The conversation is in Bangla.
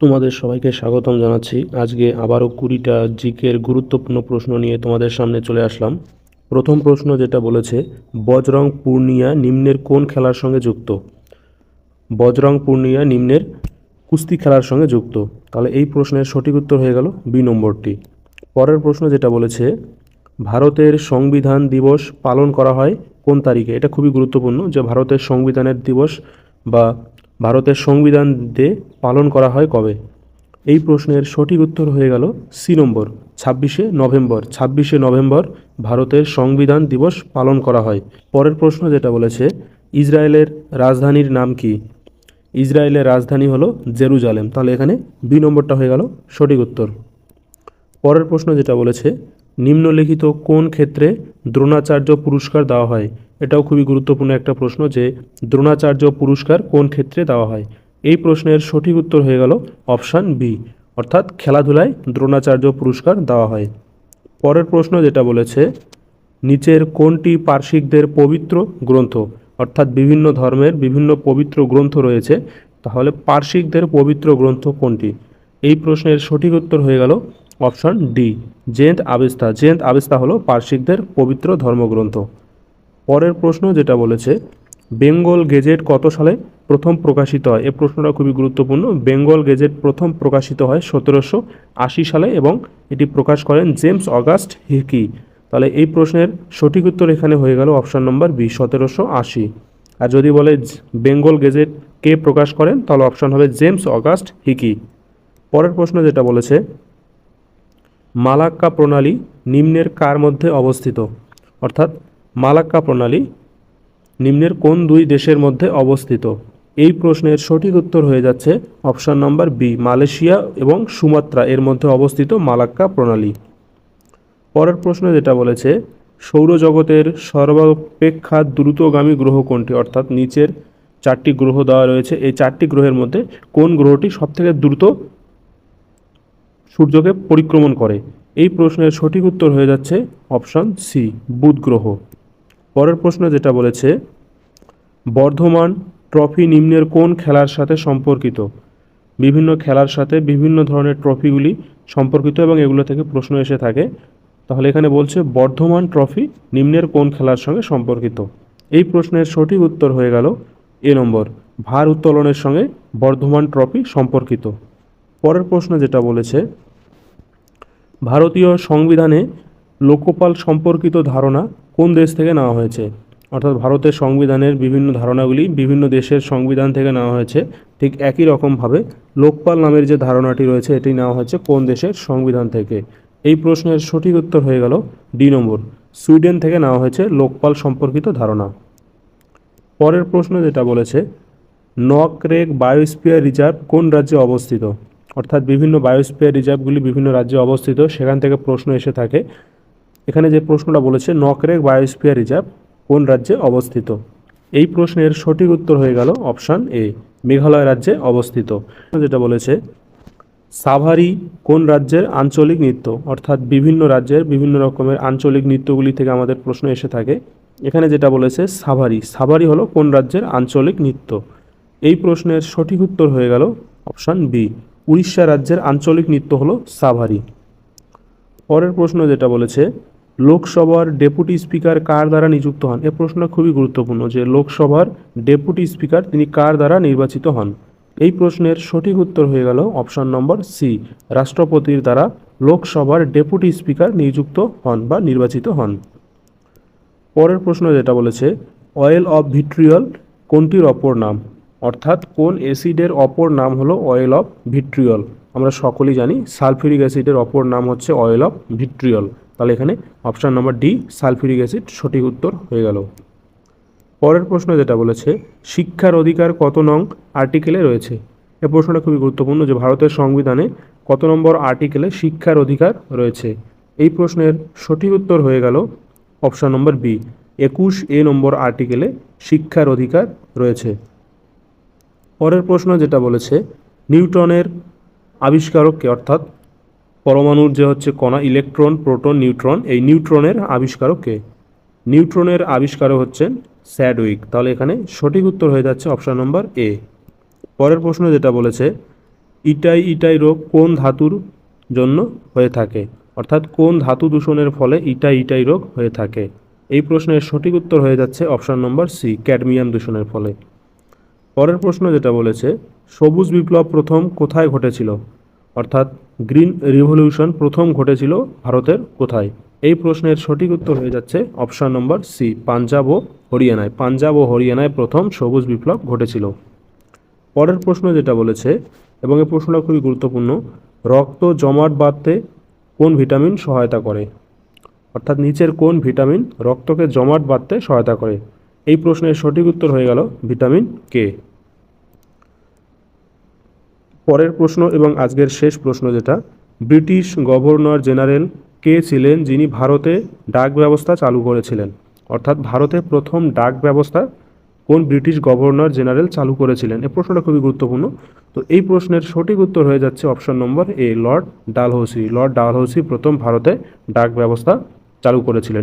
তোমাদের সবাইকে স্বাগতম জানাচ্ছি। আজকে আবারও কুড়িটা জিকের গুরুত্বপূর্ণ প্রশ্ন নিয়ে তোমাদের সামনে চলে আসলাম। প্রথম প্রশ্ন যেটা বলেছে, বজরং পূর্ণিয়া নিম্নের কোন খেলার সঙ্গে যুক্ত? বজরং পূর্ণিয়া নিম্নের কুস্তি খেলার সঙ্গে যুক্ত। তাহলে এই প্রশ্নের সঠিক উত্তর হয়ে গেল বি নম্বরটি। পরের প্রশ্ন যেটা বলেছে, ভারতের সংবিধান দিবস পালন করা হয় কোন তারিখে? এটা খুবই গুরুত্বপূর্ণ যে ভারতের সংবিধানের দিবস বা ভারতের সংবিধান ডে পালন করা হয় কবে? এই প্রশ্নের সঠিক উত্তর হয়ে গেল সি নম্বর, ছাব্বিশে নভেম্বর। ছাব্বিশে নভেম্বর ভারতের সংবিধান দিবস পালন করা হয়। পরের প্রশ্ন যেটা বলেছে, ইসরায়েলের রাজধানীর নাম কি? ইসরায়েলের রাজধানী হলো জেরুজালেম। তাহলে এখানে বি নম্বরটা হয়ে গেল সঠিক উত্তর। পরের প্রশ্ন যেটা বলেছে, নিম্নলিখিত কোন ক্ষেত্রে দ্রোণাচার্য পুরস্কার দেওয়া হয়? এটাও খুবই গুরুত্বপূর্ণ একটা প্রশ্ন যে দ্রোণাচার্য পুরস্কার কোন ক্ষেত্রে দেওয়া হয়? এই প্রশ্নের সঠিক উত্তর হয়ে গেল অপশান বি, অর্থাৎ খেলাধুলায় দ্রোণাচার্য পুরস্কার দেওয়া হয়। পরের প্রশ্ন যেটা বলেছে, নিচের কোনটি পার্শ্বিকদের পবিত্র গ্রন্থ? অর্থাৎ বিভিন্ন ধর্মের বিভিন্ন পবিত্র গ্রন্থ রয়েছে, তাহলে পার্শ্বিকদের পবিত্র গ্রন্থ কোনটি? এই প্রশ্নের সঠিক উত্তর হয়ে গেল option D, Zend Avesta Zend Avesta হলো পার্শ্বিকদের পবিত্র ধর্মগ্রন্থ। পরের প্রশ্ন যেটা বলেছে, বেঙ্গল গেজেট কত সালে প্রথম প্রকাশিত হয়? এ প্রশ্নটা খুবই গুরুত্বপূর্ণ। বেঙ্গল গেজেট প্রথম প্রকাশিত হয় সতেরোশো আশি সালে এবং এটি প্রকাশ করেন জেমস অগাস্ট হিকি। তাহলে এই প্রশ্নের সঠিক উত্তর এখানে হয়ে গেল অপশান নম্বর বি, সতেরোশো আশি। আর যদি বলে বেঙ্গল গেজেট কে প্রকাশ করেন, তাহলে অপশান হবে জেমস অগাস্ট হিকি। পরের প্রশ্ন যেটা বলেছে, মালাক্কা প্রণালী নিম্নের কার মধ্যে অবস্থিত? অর্থাৎ মালাক্কা প্রণালী নিম্নের কোন দুই দেশের মধ্যে অবস্থিত? এই প্রশ্নের সঠিক উত্তর হয়ে যাচ্ছে অপশান নম্বর বি, মালয়েশিয়া এবং সুমাত্রা। এর মধ্যে অবস্থিত মালাক্কা প্রণালী। পরের প্রশ্ন যেটা বলেছে, সৌরজগতের সর্বাপেক্ষা দ্রুতগামী গ্রহ কোনটি? অর্থাৎ নিচের চারটি গ্রহ দেওয়া রয়েছে। এই চারটি গ্রহের মধ্যে কোন গ্রহটি সবথেকে দ্রুত সূর্যকে পরিক্রমণ করে? এই প্রশ্নের সঠিক উত্তর হয়ে যাচ্ছে অপশান সি, বুধ গ্রহ। পরের প্রশ্ন যেটা বলেছে, বর্ধমান ট্রফি নিম্নের কোন খেলার সাথে সম্পর্কিত? বিভিন্ন খেলার সাথে বিভিন্ন ধরনের ট্রফিগুলি সম্পর্কিত এবং এগুলো থেকে প্রশ্ন এসে থাকে। তাহলে এখানে বলছে, বর্ধমান ট্রফি নিম্নের কোন খেলার সঙ্গে সম্পর্কিত? এই প্রশ্নের সঠিক উত্তর হয়ে গেল এ নম্বর, ভার উত্তোলনের সঙ্গে বর্ধমান ট্রফি সম্পর্কিত। পরের প্রশ্ন যেটা বলেছে, ভারতীয় সংবিধানে লোকপাল সম্পর্কিত ধারণা কোন দেশ থেকে নেওয়া হয়েছে? অর্থাৎ ভারতের সংবিধানের বিভিন্ন ধারণাগুলি বিভিন্ন দেশের সংবিধান থেকে নেওয়া হয়েছে। ঠিক একই রকমভাবে লোকপাল নামের যে ধারণাটি রয়েছে, এটি নেওয়া হয়েছে কোন দেশের সংবিধান থেকে? এই প্রশ্নের সঠিক উত্তর হয়ে গেল ডি নম্বর। সুইডেন থেকে নেওয়া হয়েছে লোকপাল সম্পর্কিত ধারণা। পরের প্রশ্ন যেটা বলেছে, নকরেক বায়োস্পিয়ার রিজার্ভ কোন রাজ্যে অবস্থিত? অর্থাৎ বিভিন্ন বায়োস্পিয়ার রিজার্ভগুলি বিভিন্ন রাজ্যে অবস্থিত, সেখান থেকে প্রশ্ন এসে থাকে এখানে যে প্রশ্নটা বলেছে নকরেক বায়োস্পিয়ার রিজার্ভ কোন রাজ্যে অবস্থিত? এই প্রশ্নের সঠিক উত্তর হয়ে গেল অপশান এ মেঘালয় রাজ্যে অবস্থিত। যেটা বলেছে, সাভারি কোন রাজ্যের আঞ্চলিক নৃত্য? অর্থাৎ বিভিন্ন রাজ্যের বিভিন্ন রকমের আঞ্চলিক নৃত্যগুলি থেকে আমাদের প্রশ্ন এসে থাকে। এখানে যেটা বলেছে, সাভারি। সাভারি হলো কোন রাজ্যের আঞ্চলিক নৃত্য? এই প্রশ্নের সঠিক উত্তর হয়ে গেল অপশান বি উড়িষ্যা রাজ্যের আঞ্চলিক নৃত্য হলো সাভারি। পরের প্রশ্ন যেটা বলেছে লোকসভার ডেপুটি স্পিকার কার দ্বারা নিযুক্ত হন? এ প্রশ্ন খুবই গুরুত্বপূর্ণ যে লোকসভার ডেপুটি স্পিকার তিনি কার দ্বারা নির্বাচিত হন? এই প্রশ্নের সঠিক উত্তর হয়ে গেল অপশন নম্বর সি, রাষ্ট্রপতির দ্বারা লোকসভার ডেপুটি স্পিকার নিযুক্ত হন বা নির্বাচিত হন। পরের প্রশ্ন যেটা বলেছে, অয়েল অফ ভিট্রিয়ল কোনটির অপর নাম? অর্থাৎ কোন অ্যাসিডের অপর নাম হলো অয়েল অফ ভিট্রিয়ল? আমরা সকলেই জানি সালফিউরিক অ্যাসিডের অপর নাম হচ্ছে অয়েল অফ ভিট্রিয়ল। তাহলে এখানে option number D sulphuric acid সঠিক উত্তর হয়ে গেল। পরের প্রশ্ন যেটা বলেছে, শিক্ষার অধিকার কত নং আর্টিকেলে রয়েছে? এ প্রশ্নটা খুবই গুরুত্বপূর্ণ যে ভারতের সংবিধানে কত নম্বর আর্টিকেলে শিক্ষার অধিকার রয়েছে। এই প্রশ্নের সঠিক উত্তর হয়ে গেল অপশান নম্বর বি একুশ এ নম্বর আর্টিকেলে শিক্ষার অধিকার রয়েছে। পরের প্রশ্ন যেটা বলেছে, নিউটনের আবিষ্কারককে অর্থাৎ পরমাণুর যে হচ্ছে কণা, ইলেকট্রন, প্রোটন, নিউট্রন, এই নিউট্রনের আবিষ্কারক কে? নিউট্রনের আবিষ্কারক হচ্ছেন স্যাডউইক। তাহলে এখানে সঠিক উত্তর হয়ে যাচ্ছে অপশন নম্বর এ। পরের প্রশ্ন যেটা বলেছে, ইটাই ইটাই রোগ কোন ধাতুর জন্য হয়ে থাকে? অর্থাৎ কোন ধাতু দূষণের ফলে ইটাই ইটাই রোগ হয়ে থাকে? এই প্রশ্নের সঠিক উত্তর হয়ে যাচ্ছে অপশন নম্বর সি, ক্যাডমিয়াম দূষণের ফলে। পরের প্রশ্ন যেটা বলেছে, সবুজ বিপ্লব প্রথম কোথায় ঘটেছিল? অর্থাৎ গ্রিন রিভলিউশন প্রথম ঘটেছিল ভারতের কোথায়? এই প্রশ্নের সঠিক উত্তর হয়ে যাচ্ছে অপশান নম্বর সি, পাঞ্জাব ও হরিয়ানায়। পাঞ্জাব ও হরিয়ানায় প্রথম সবুজ বিপ্লব ঘটেছিল। পরের প্রশ্ন যেটা বলেছে, এবং এই প্রশ্নটা খুবই গুরুত্বপূর্ণ, রক্ত জমাট বাঁধতে কোন ভিটামিন সহায়তা করে? অর্থাৎ নিচের কোন ভিটামিন রক্তকে জমাট বাঁধতে সহায়তা করে? এই প্রশ্নের সঠিক উত্তর হয়ে গেল ভিটামিন কে। পরের প্রশ্ন এবং আজকের শেষ প্রশ্ন যেটা, ব্রিটিশ গভর্নর জেনারেল কে ছিলেন যিনি ভারতে ডাক ব্যবস্থা চালু করেছিলেন? অর্থাৎ ভারতে প্রথম ডাক ব্যবস্থা কোন ব্রিটিশ গভর্নর জেনারেল চালু করেছিলেন? এই প্রশ্নটা খুবই গুরুত্বপূর্ণ। তো এই প্রশ্নের সঠিক উত্তর হয়ে যাচ্ছে option number A, Lord Dalhousie. Lord Dalhousie প্রথম ভারতে ডাক ব্যবস্থা চালু করেছিলেন।